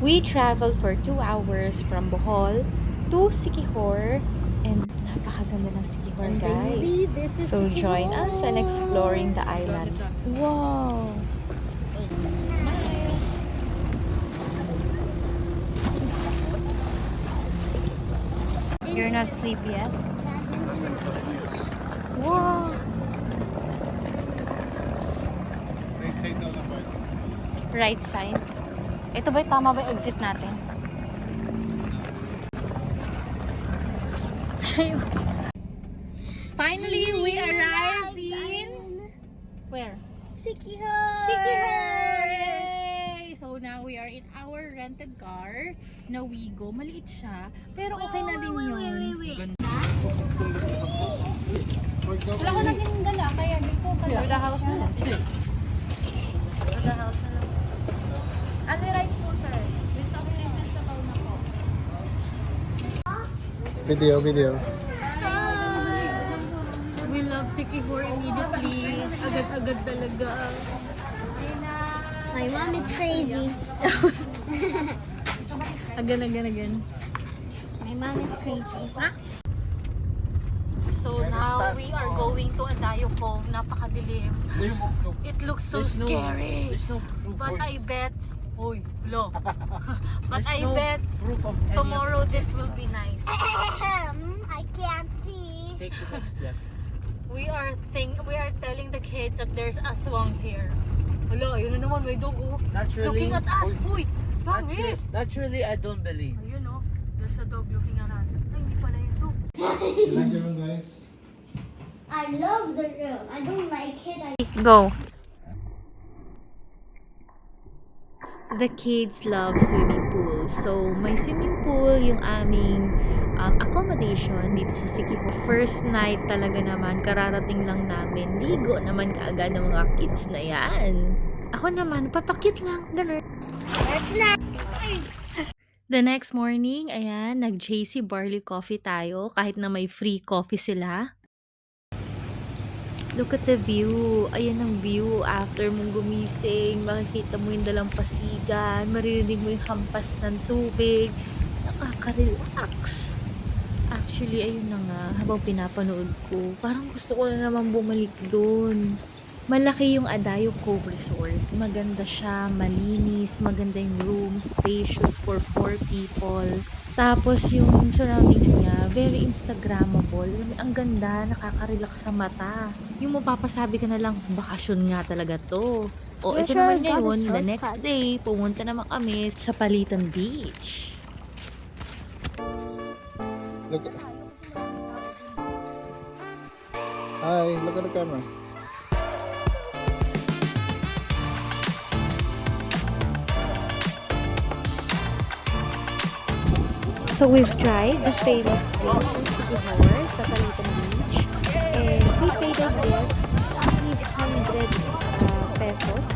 We traveled for 2 hours from Bohol to Siquijor and napakaganda ng Siquijor And guys. baby, this is So join us in exploring the island. Wow! You're not sleepy yet? Wow! Right side. Ito ba tama ba yung exit natin? Finally, we arrived in where? Sikihor! Sikihor! Yay! So now we are in our rented car na Wigo. Maliit siya, pero okay na din wait, yun. wait, wait, wait. Wala ko naging dala, kaya di ko dala. For the house na lang. For the house na lang. Ano yung rice po, sir? With some places sa na po. Video, video. We love Sikihor immediately. Agad-agad talaga. My mom is crazy. Again, again, again. My mom is crazy. So now we are going to Adayo Cove. Napakadilim. It looks so scary. But I bet, Uy, lo. But There's I no bet proof of any of tomorrow this. this will be nice. I can't see. Take the next left. We are think we are telling the kids that there's a swamp here. Hala, yun na naman, may dog oh. Naturally, looking at us. Uy, Naturally, naturally, I don't believe. Ayun oh, there's a dog looking at us. Ay, hindi pala yun dog. guys. I love the room. I don't like it. I Go. The kids love swimming pool. So, may swimming pool yung aming um, accommodation dito sa Siquijor. First night talaga naman, kararating lang namin. Ligo naman kaagad ng mga kids na yan. Ako naman, papakit lang. Ganun. That's not. The next morning, ayan, nag-JC Barley Coffee tayo kahit na may free coffee sila. Look at the view. Ayan ang view after mong gumising. Makikita mo yung dalampasigan. Maririnig mo yung hampas ng tubig. Nakaka-relax. Actually, ayun na nga. Habang pinapanood ko, parang gusto ko na naman bumalik doon. Malaki yung Adayo Cove Resort. Maganda siya, malinis, maganda yung room, spacious for four people. Tapos yung surroundings niya, very Instagrammable. Ang ganda, nakaka-relax sa mata. Yung mapapasabi ka na lang, bakasyon nga talaga to. O Yeah, ito sure, naman ngayon, the next day, pumunta naman kami sa Palitan Beach. Look. Hi, look at the camera. So we've tried the famous in Siquijor sa Palitan Beach. And we paid our this 300 uh, pesos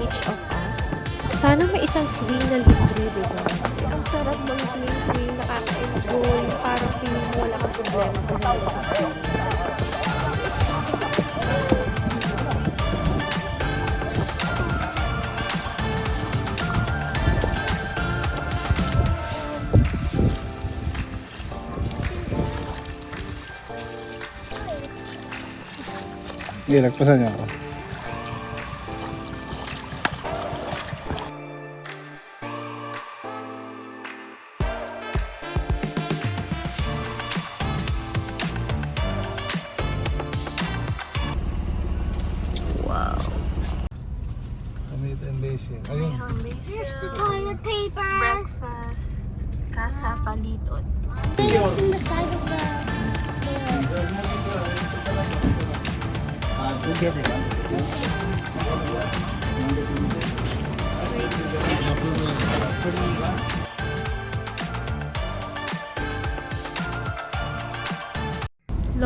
each of us. Sana may isang swing na libre, di ba? Kasi ang sarap ng swing-swing, nakaka-enjoy. Parang feeling mo wala kang problema kung hindi ka sa swing. Sige, lagpasan niyo ako.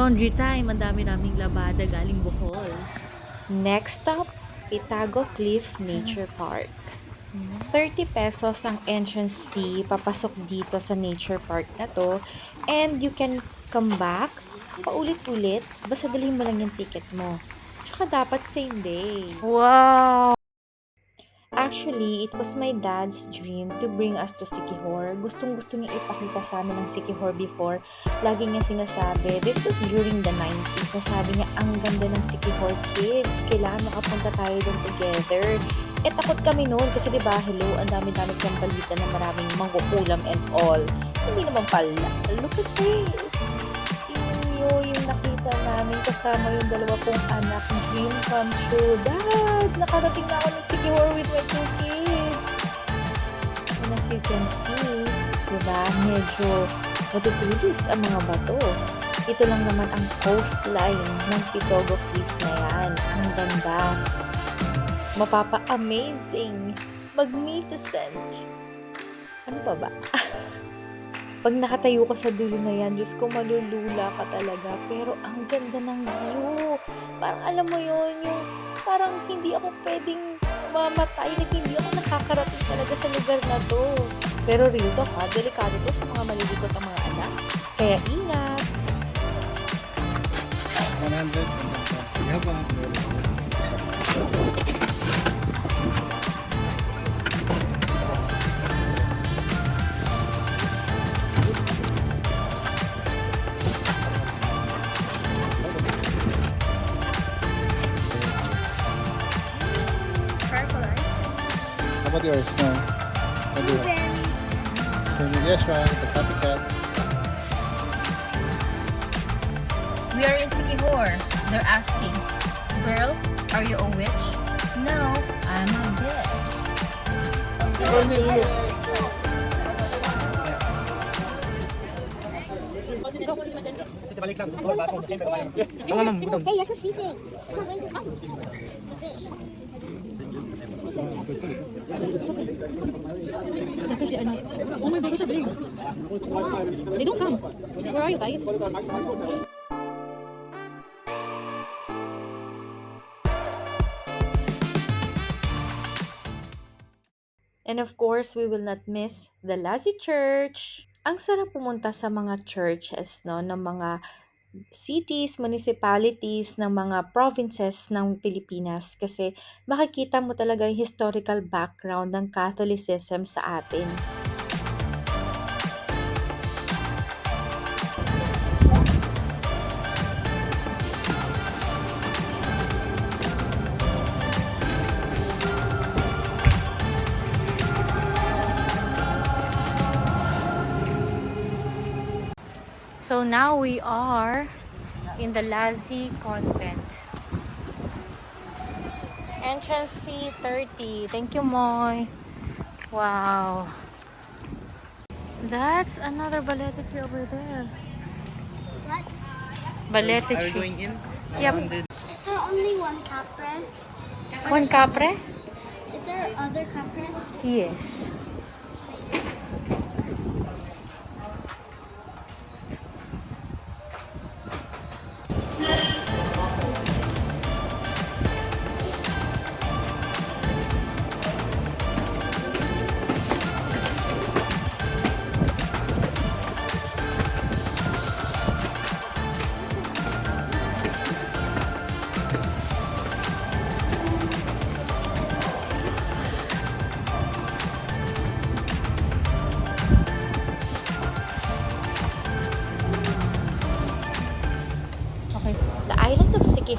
Laundry time. Ang dami naming labada galing Bohol. Next stop, Itago Cliff Nature Park. 30 pesos ang entrance fee papasok dito sa nature park na to. And you can come back paulit-ulit. Basta dalhin mo lang yung ticket mo. Tsaka dapat same day. Wow! Actually, it was my dad's dream to bring us to Sikihor. Gustong gusto niya ipakita sa amin ng Sikihor before. Lagi niya sinasabi, this was during the 90s, na sabi niya, ang ganda ng Sikihor kids. Kailangan makapunta tayo doon together. Eh, takot kami noon kasi di ba hello, ang dami-dami kang balita na maraming mangkukulam and all. Hindi naman pala. Look at this! Niyo yung nakita namin kasama yung dalawa kong anak. Dream come true. Dad! Nakarating na ako ng Sikihor with my two kids. And as you can see, diba, medyo matutulis ang mga bato. Ito lang naman ang coastline ng Pitogo Cliff na yan. Ang ganda. Mapapa-amazing. Magnificent. Ano pa ba? Pag nakatayo ka sa dulo na yan, Diyos ko, malulula ka talaga. Pero ang ganda ng view. Parang alam mo yon yung parang hindi ako pwedeng mamatay na hindi ako nakakarating talaga sa lugar na to. Pero real talk ha, delikado to sa mga malilikot ang mga anak. Kaya ingat. 100. You about yours? No. What do you want? Same yes, right? The copycat. We are in Sikihor. They're asking, Girl, are you a witch? No, I'm a bitch. Hey, that's what she thinks. It's not going Oh my god. They don't come. Where are you guys? And of course, we will not miss the Lazi Church. Ang sarap pumunta sa mga churches no ng mga cities, municipalities ng mga provinces ng Pilipinas kasi makikita mo talaga yung historical background ng Catholicism sa atin. So now we are in the Lazi Convent. Entrance fee 30. Thank you, Moy. Wow. That's another balete tree over there. What? Balete Are we tree. going in? Yep. Is there only one capre? One capre? Is there other capres? Yes.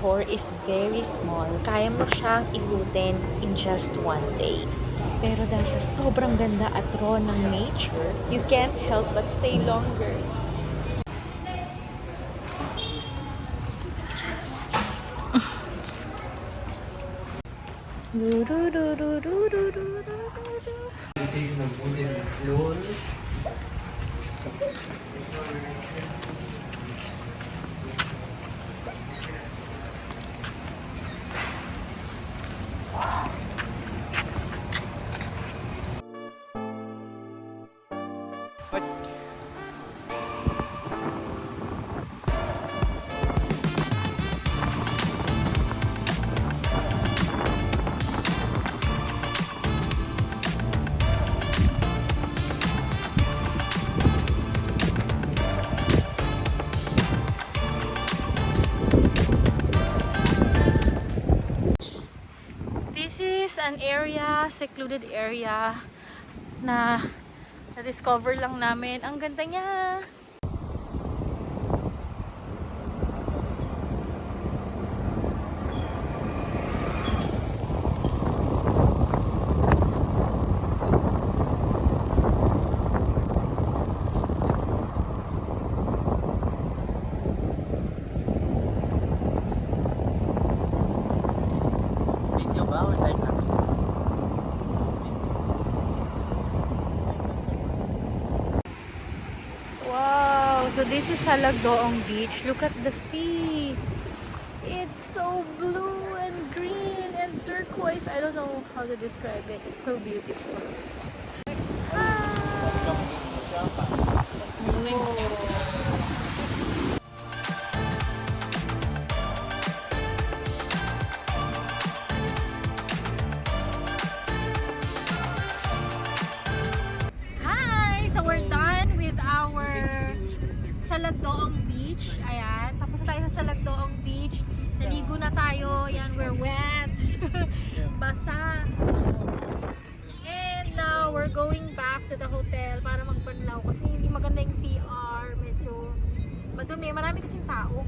4 is very small. Kaya mo siyang igutin in just one day. Pero dahil sa sobrang ganda at raw ng nature, you can't help but stay longer. Titig na buti ng floor. Area, secluded area na na-discover lang namin. Ang ganda niya. Video ba or time lapse? Wow! So Salagdoong Beach. Look at the sea. It's so blue and green and turquoise. I don't know how to describe it. It's so beautiful. Salagdoong Beach. Ayan. Tapos na tayo sa Salagdoong Beach. Naligo na tayo. Ayan, we're wet. Basa. And now, we're going back to the hotel para magbanlaw kasi hindi maganda yung CR. Medyo madumi. Marami kasing tao.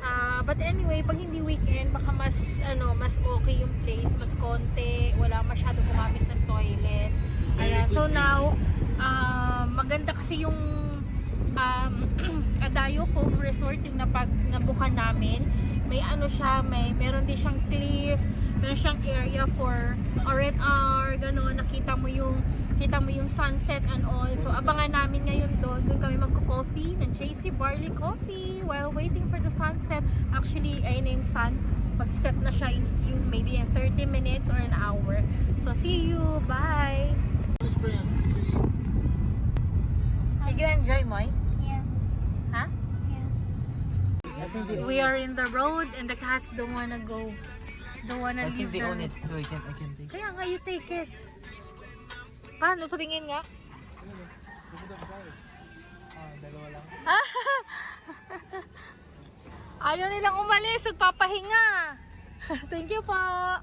Ah, but anyway, pag hindi weekend, baka mas ano, mas okay yung place, mas konti, wala masyado gumamit ng toilet. Ayan. So now, ah, maganda kasi yung um, Adayo Cove Resort yung napag nabukan namin. May ano siya, may meron din siyang cliff, meron siyang area for R&R, gano'n, nakita mo yung kita mo yung sunset and all. So abangan namin ngayon doon. Doon kami magko-coffee ng JC Barley Coffee while waiting for the sunset. Actually, ayun na yung sun. Mag-set na siya in few, maybe in 30 minutes or an hour. So see you. Bye. Did you enjoy, Moy? We are in the road and the cats don't wanna go. Don't wanna I leave think they the own it, so I can, I can take Kaya nga, you take it. Paano? Patingin nga. Ayaw nilang umalis. Nagpapahinga. Thank you po. Oh.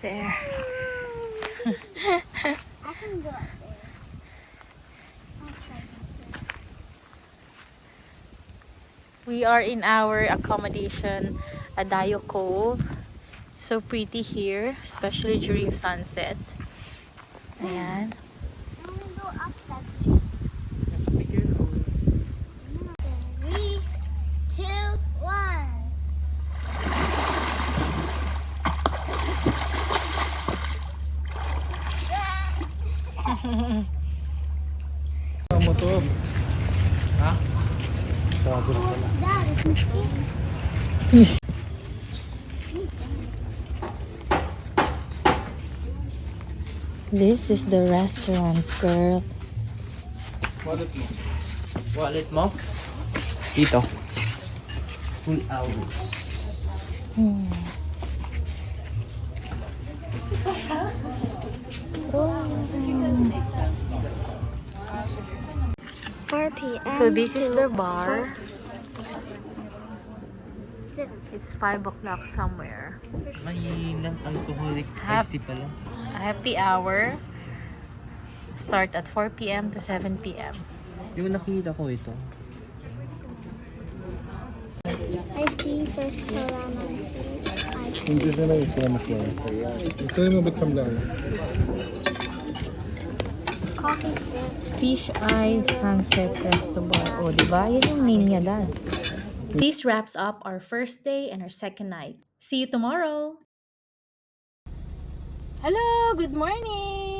There. We are in our accommodation, Adayo Cove. So pretty here, especially during sunset. Ayan. I want to go up that tree. Be careful. Three, two, one. Ang motor. Ha? Sabi na pala. That is This is the restaurant, girl. Wallet mo. Wallet mo? Dito. Full hours. Hmm. 4 p.m. So this is the bar. It's 5 o'clock somewhere. May non-alcoholic Hap- iced tea pala. A happy hour. Start at 4 p.m. to 7 p.m. Yung nakita ko ito. I see fish calamari. Hindi na lang yung salamat mo. Ito yung mabit from down. Fish Eye Sunset Restaurant. O, di ba? Yan yung name niya, Dad. This wraps up our first day and our second night. See you tomorrow! Hello! Good morning!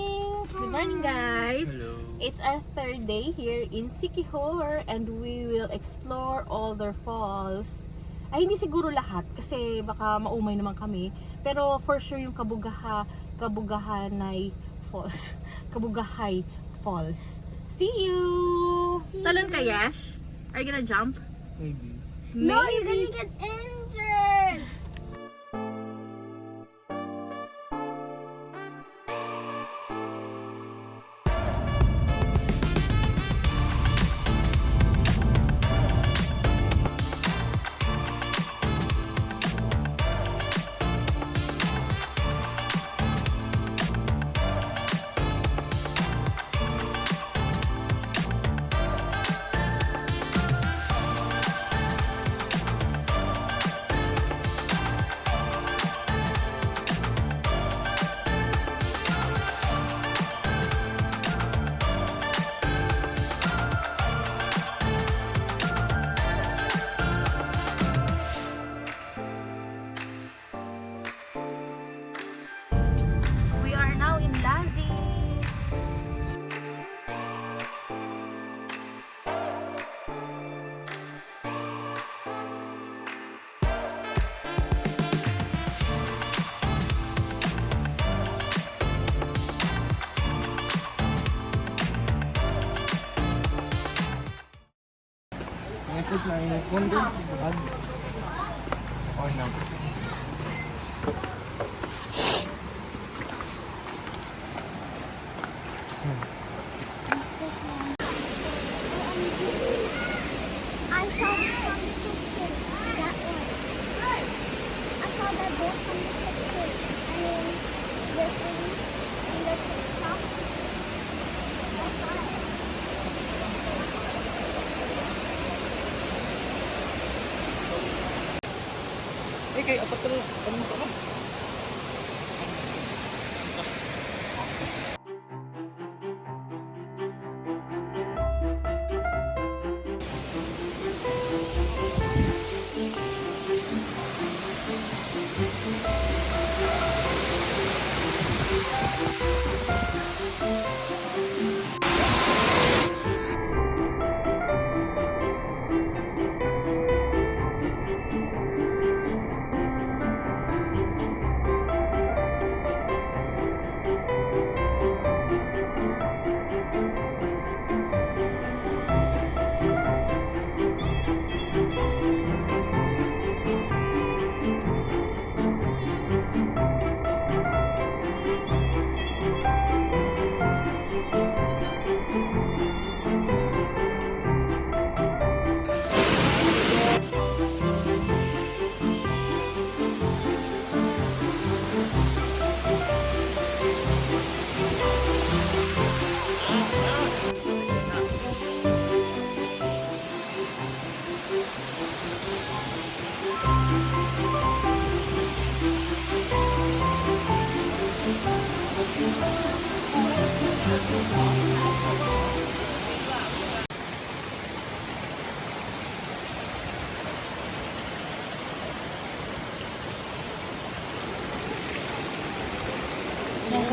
Good morning, guys! Hello. It's our third day here in Sikihor and we will explore all their falls. Ay, hindi siguro lahat kasi baka maumay naman kami. Pero for sure yung Kabugaha, Kabugahanay Falls. Kabugahay Falls. See you! Talon ka, Yash? Are you gonna jump? Maybe. No, you're gonna get injured. Eh, kay apat na Anong ka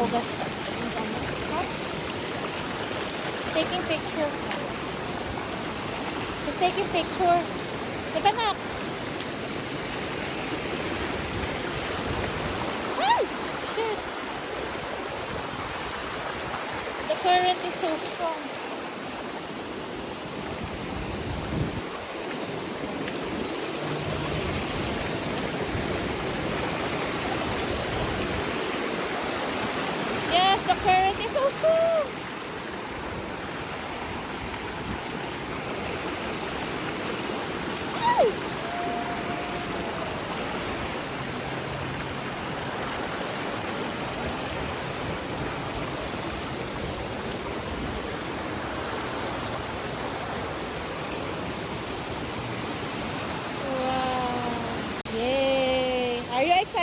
pa. Taking picture. He's taking picture. Teka na. Ay! Shit. The current is so strong.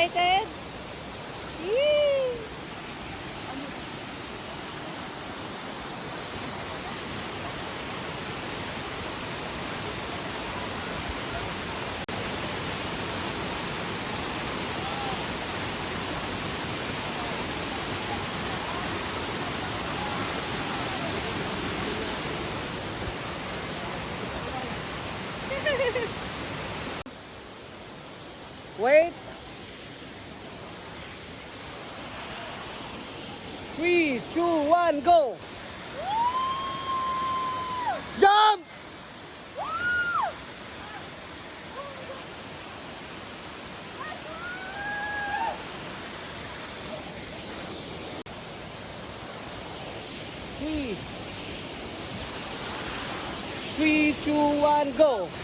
este one, go!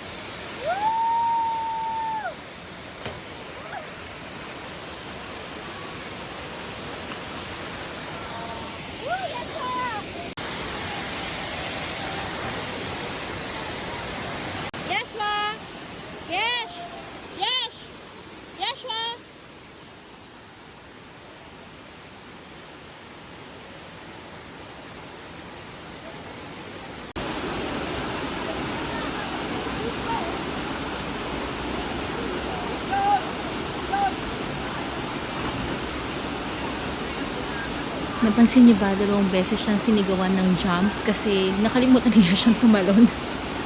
Napansin niyo ba dalawang beses siyang sinigawan ng jump kasi nakalimutan niya siyang tumalon.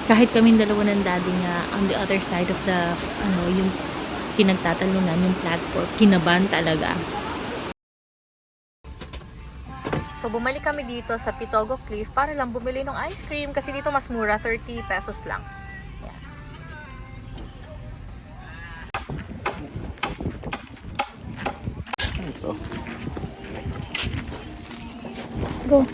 Kahit kaming dalawa ng daddy nga on the other side of the ano yung pinagtatalunan yung platform, kinaban talaga. So bumalik kami dito sa Pitogo Cliff para lang bumili ng ice cream kasi dito mas mura, 30 pesos lang. Yeah. Ito. Go.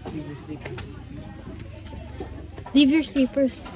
Hello, leave stick. Leave your slippers.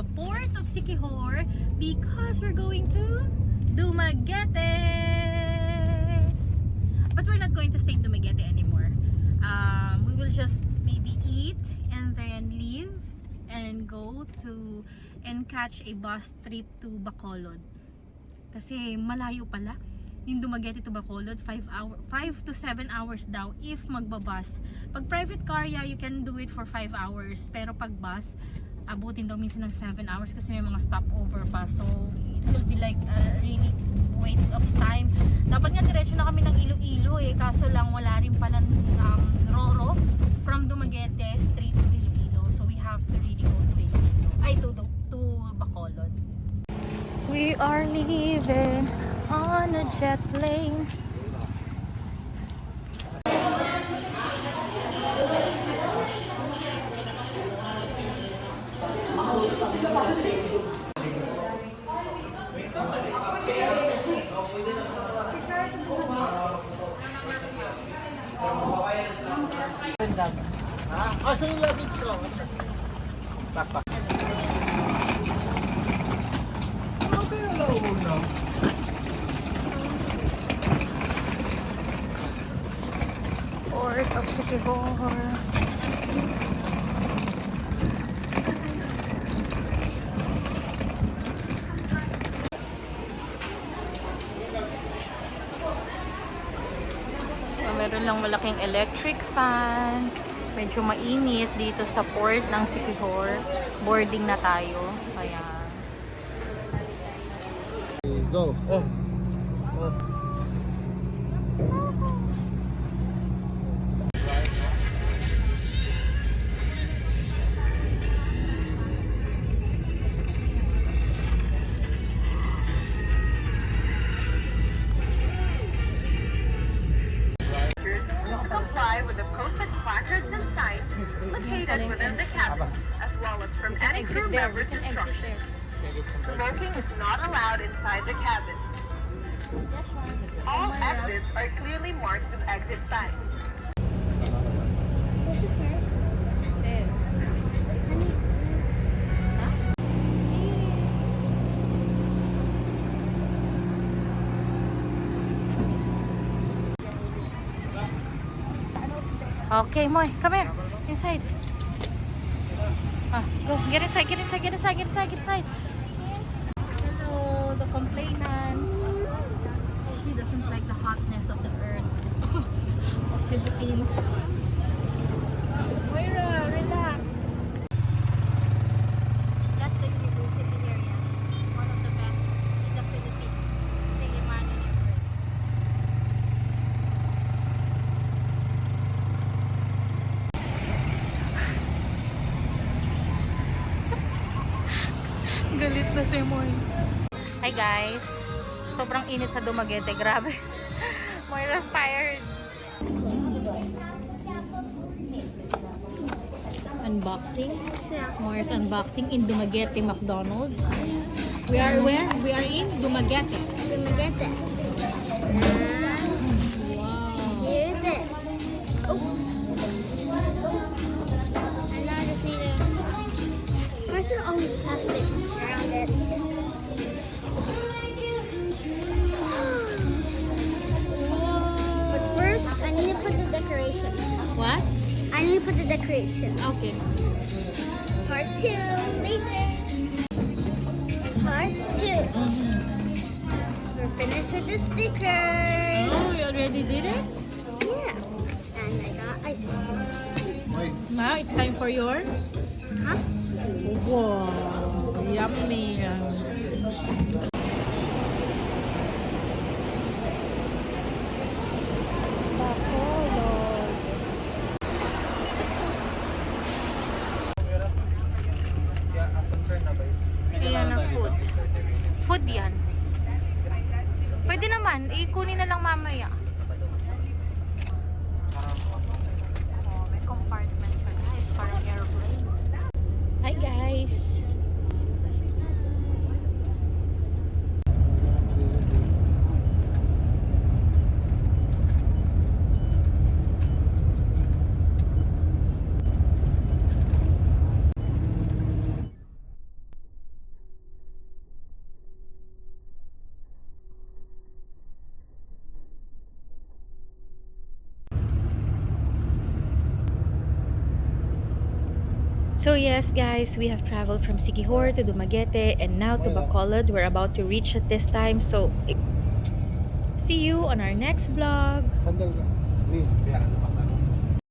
The port of Sikihor because we're going to Dumaguete. But we're not going to stay in Dumaguete anymore. Um, we will just maybe eat and then leave and go to and catch a bus trip to Bacolod. Kasi malayo pala. Yung Dumaguete to Bacolod, 5 hour, 5 to 7 hours daw if magbabus. Pag private car, yeah, you can do it for 5 hours. Pero pag bus, abutin daw minsan ng 7 hours kasi may mga stopover pa. So, it will be like a really waste of time. Dapat nga diretso na kami ng Iloilo eh. Kaso lang wala rin pala um, Roro from Dumaguete straight to Iloilo. So, we have to really go to Iloilo. Ay, to, to, to Bacolod. We are leaving on a jet plane. store. So, meron lang malaking electric fan. Medyo mainit dito sa port ng Sikihor. Boarding na tayo. Ayan. Go. Oh. Okay, Moy, come here. Inside. Ah, go. Get inside, get inside, get inside, get inside, get inside. Hello, the complainant. She doesn't like the hotness of the earth. of Philippines. Moira, relax. That's the university here, yes. One of the best in the Philippines. Siliman University. Galit na si Moy. Hi guys. Sobrang init sa Dumaguete. Grabe. Moira's tired. Unboxing. Moira's unboxing in Dumaguete McDonald's. We are where? We are in Dumaguete. Let food. Food yan. Pwede naman, ikunin na lang mamaya. Oh, may compartment siya guys, parang airplane. Hi guys! So yes guys, we have traveled from Sikihor to Dumaguete and now to Bacolod. We're about to reach at this time. So see you on our next vlog. Sandal ka.